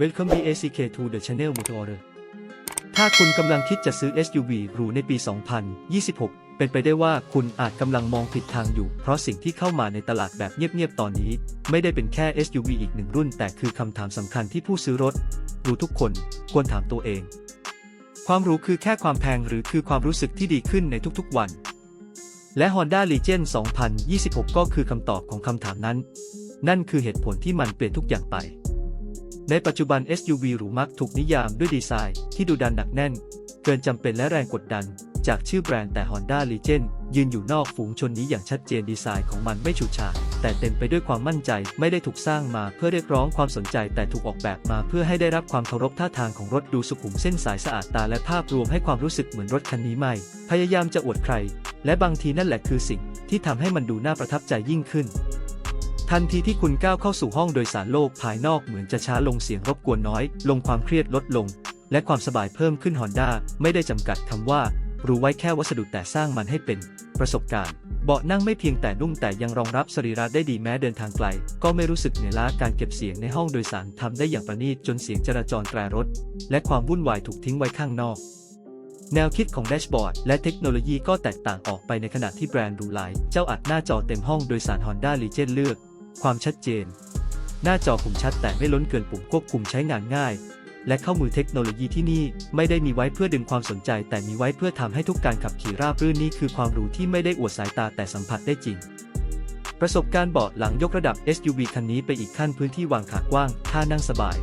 Welcome BACK to the channel Motor ถ้าคุณกำลังคิดจะซื้อ SUV หรูในปี 2026 เป็นไปได้ว่าคุณอาจกำลังมองผิดทางอยู่ เพราะสิ่งที่เข้ามาในตลาดแบบเงียบๆ ตอนนี้ ไม่ได้เป็นแค่ SUV อีกหนึ่งรุ่น แต่คือคำถามสำคัญที่ผู้ซื้อรถหรูทุกคนควรถามตัวเอง ความหรู้คือแค่ความแพงหรือคือความรู้สึกที่ดีขึ้นในทุกๆ วัน และ Honda Legend 2026 ก็คือคำตอบของคำถามนั้น นั่นคือเหตุผลที่มันเปลี่ยนทุกอย่างไป ในปัจจุบัน SUV หรูมักถูกนิยามด้วยดีไซน์ที่ดูดันหนักแน่น เกินจำเป็นและแรงกดดัน จากชื่อแบรนด์แต่ Honda Legend ยืนอยู่นอกฝูงชนนี้อย่างชัดเจนดีไซน์ของมันไม่ฉูดฉาดแต่เต็มไปด้วยความมั่นใจไม่ได้ถูกสร้างมาเพื่อเรียกร้องความสนใจแต่ถูกออกแบบมาเพื่อให้ได้รับความเคารพท่าทางของรถดูสุขุมเส้นสายสะอาดตาและภาพรวมให้ความรู้สึกเหมือนรถคันนี้ไม่ พยายามจะอวดใคร และบางทีนั่นแหละคือสิ่งที่ทำให้มันดูน่าประทับใจยิ่งขึ้น ทันทีที่คุณก้าวเข้าสู่ห้องโดยสารโลกภายนอกเหมือนจะช้าลงเสียงรบกวนน้อย ลงความเครียดลดลง และความสบายเพิ่มขึ้น Honda ไม่ได้จำกัดคำว่า รู้ไว้แค่วัสดุแต่สร้างมันให้เป็น ประสบการณ์ เบาะนั่งไม่เพียงแต่นุ่มแต่ยังรองรับสรีระได้ดีแม้เดินทางไกล ก็ไม่รู้สึกเหนื่อยล้าการเก็บเสียงในห้องโดยสารทำได้อย่างประณีตจนเสียงจราจรแตรรถ และความวุ่นวายถูกทิ้งไว้ข้างนอก แนวคิดของแดชบอร์ดและเทคโนโลยีก็แตกต่างออกไปในขณะที่แบรนด์หรูหลเจ้าอัดหน้าจอเต็มห้องโดยสาร Honda Legend เลือก ความชัดเจน หน้าจอคมชัดแต่ไม่ล้นเกินปุ่มควบคุมใช้งานง่าย และเข้ามือเทคโนโลยีที่นี่ไม่ได้มีไว้เพื่อดึงความสนใจ แต่มีไว้เพื่อทำให้ทุกการขับขี่ราบรื่นนี่คือความรู้ที่ไม่ได้อวดสายตาแต่สัมผัสได้จริง ประสบการณ์เบาะหลังยกระดับ SUV คันนี้ไปอีกขั้นพื้นที่วางขากว้างท่านั่งสบาย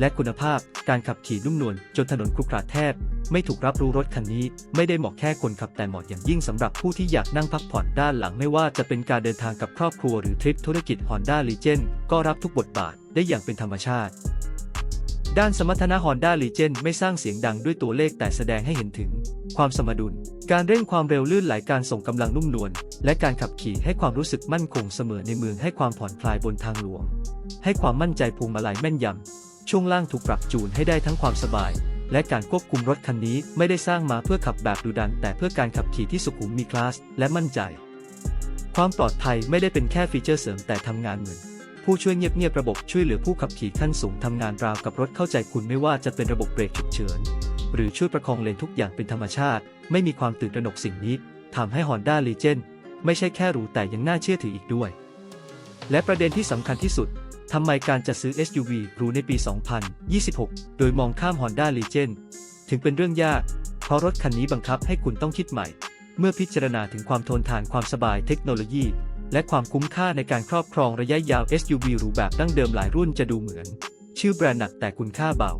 และคุณภาพการขับขี่นุ่มนวลจนถนนครุขระแทบ ไม่ถูกรับรู้รถคันนี้ ไม่ได้เหมาะแค่คนขับแต่เหมาะอย่างยิ่งสำหรับผู้ที่อยากนั่งพักผ่อนด้านหลังไม่ว่าจะเป็นการเดินทางกับครอบครัวหรือทริปธุรกิจ Honda Legend ก็รับทุกบทบาทได้อย่างเป็นธรรมชาติ ด้านสมรรถนะ Honda Legend ไม่สร้างเสียงดังด้วยตัวเลขแต่แสดงให้เห็นถึง ความสมดุล การเร่งความเร็วลื่นไหลการส่งกำลังนุ่มนวลและการขับขี่ให้ความรู้สึกมั่นคงเสมอในเมืองให้ความผ่อนคลายบนทางหลวง ให้ความมั่นใจพวงมาลัยแม่นยำ ช่วงล่างถูกปรับจูนให้ได้ทั้งความสบาย และการควบคุมรถคันนี้ไม่ได้สร้างมาเพื่อขับแบบดุดัน แต่เพื่อการขับขี่ที่สุขุมมีคลาสและมั่นใจ ความปลอดภัยไม่ได้เป็นแค่ฟีเจอร์เสริมแต่ทำงานเหมือนผู้ช่วยเงียบๆระบบช่วยเหลือผู้ขับขี่ขั้นสูงทำงานราวกับรถเข้าใจคุณไม่ว่าจะเป็นระบบเบรกฉุกเฉิน หรือช่วยประคองเลนทุกอย่างเป็นธรรมชาติ ไม่มีความตื่นตระหนกสิ่งนี้ทำให้ Honda Legend ไม่ใช่แค่หรูแต่ยังน่าเชื่อถืออีกด้วย และประเด็นที่สำคัญที่สุด ทำไมการจะซื้อ SUV หรูในปี 2026 โดยมองข้าม Honda Legend ถึงเป็นเรื่องยาก เพราะรถคันนี้บังคับให้คุณต้องคิดใหม่ เมื่อพิจารณาถึงความทนทานความสบายเทคโนโลยี และความคุ้มค่าในการครอบครองระยะยาว SUV หรูแบบดั้งเดิมหลายรุ่นจะดูเหมือน ชื่อแบรนด์หนักแต่คุณค่าเบา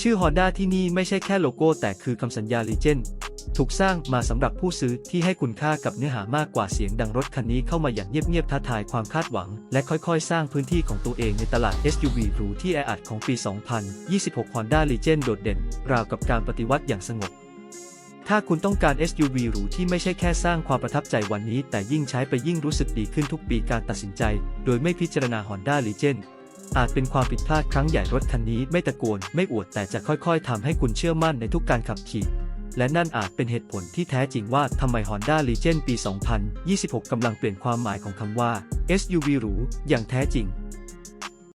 ชื่อ Honda ที่นี่ไม่ใช่แค่โลโก้แต่คือคำสัญญา Legend ถูกสร้างมาสำหรับผู้ซื้อที่ให้คุณค่ากับเนื้อหามากกว่าเสียงดังรถคันนี้เข้ามาอย่างเงียบๆท้าทายความคาดหวัง และค่อยๆ สร้างพื้นที่ของตัวเองในตลาด SUV หรูที่แออัดของปี 2026 Honda Legend โดดเด่น ราวกับการปฏิวัติอย่างสงบถ้าคุณต้องการ SUV หรูที่ไม่ใช่แค่สร้างความประทับใจวันนี้ แต่ยิ่งใช้ไปยิ่งรู้สึกดีขึ้นทุกปีการตัดสินใจ โดยไม่พิจารณา Honda Legend อาจเป็นความผิดพลาดครั้งใหญ่รถคันนี้ไม่ตะโกน ไม่อวดแต่จะค่อยๆทำให้คุณเชื่อมั่นในทุกการขับขี่ และนั่นอาจเป็นเหตุผลที่แท้จริงว่าทำไม Honda Legend ปี 2026 กำลังเปลี่ยนความหมายของคำว่า SUV หรูอย่างแท้จริง